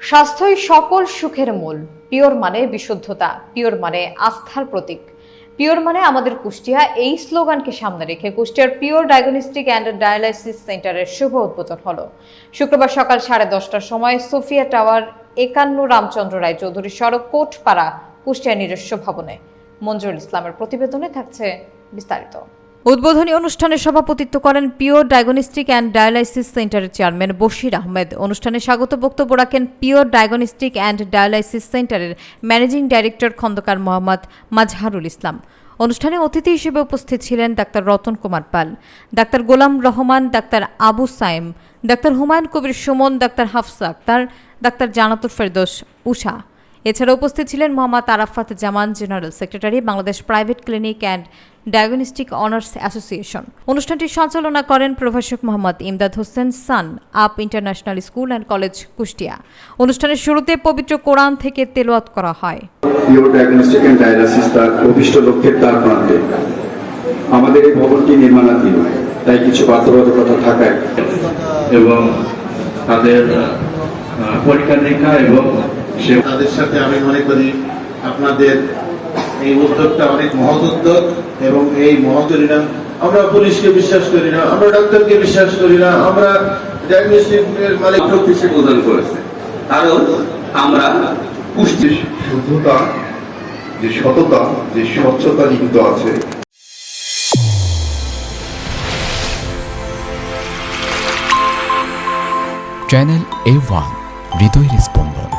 স্বাস্থ্যই সকল সুখের মূল। পিওর মানে বিশুদ্ধতা, পিওর মানে আস্থার প্রতীক। পিওর মানে আমাদের কুষ্টিয়া। এই স্লোগানকে সামনে রেখে কুষ্টিয়ার পিওর ডায়াগনস্টিক অ্যান্ড ডায়ালাইসিস সেন্টারের শুভ উদ্বোধন হলো। শুক্রবার সকাল সাড়ে দশটার সময় সোফিয়া টাওয়ার, একান্ন রামচন্দ্র রায় চৌধুরী সড়ক, কোটপাড়া কুষ্টিয়া নিজস্ব ভবনে। মঞ্জুরুল ইসলামের প্রতিবেদনে থাকছে বিস্তারিত। উদ্বোধনী অনুষ্ঠানে সভাপতিত্ব করেন পিওর ডায়াগনস্টিক অ্যান্ড ডায়ালাইসিস সেন্টারের চেয়ারম্যান বশির আহমেদ। অনুষ্ঠানে স্বাগত বক্তব্য রাখেন পিওর ডায়াগনস্টিক অ্যান্ড ডায়ালাইসিস সেন্টারের ম্যানেজিং ডাইরেক্টর খন্দকার মোহাম্মদ মাজহারুল ইসলাম। অনুষ্ঠানে অতিথি হিসেবে উপস্থিত ছিলেন doctor Ratan Kumar Pal, doctor Golam Rahman, doctor Abu Saim, doctor Humayun Kabir Suman, doctor Hafsa Akter, doctor Janatur Ferdous Usha এছাড়া উপস্থিত ছিলেন Mohammad Arafat Zaman, general secretary, Bangladesh private clinic and diagnostic owners association. অনুষ্ঠানটি সঞ্চালনা করেন প্রভাষক Mohammad Imdad Hossain sun up international school and college Kushtia. অনুষ্ঠানের শুরুতে পবিত্র কোরআন থেকে তেলাওয়াত করা হয়। ডায়াগনস্টিক অ্যান্ড ডায়ালাসিস তার অভিষ্ট লক্ষ্যের তার প্রান্তে। আমাদের এই ভবনটি নির্মাণাধীন তাই কিছু বাধ্যবাধকতা থাকায়। এবং তাদের পরীক্ষা নিরীক্ষা এবং তাদের সাথে আমি মনে করি আপনাদের এই উদ্যোগটা অনেক মহৎ উদ্যোগ এবং এই মহৎ করি না আমরা পুলিশকে বিশ্বাস করি না আমরা ডাক্তারকে বিশ্বাস করি না আমরা ডায়াগনস্টিকের মালিক শক্তিশী প্রদান করেছে। কারণ আমরা পুষ্টি শুদ্ধতা যে সততা যে স্বচ্ছতা নিহিত আছে। চ্যানেল এ ওয়ান হৃদয়ের স্পন্দন।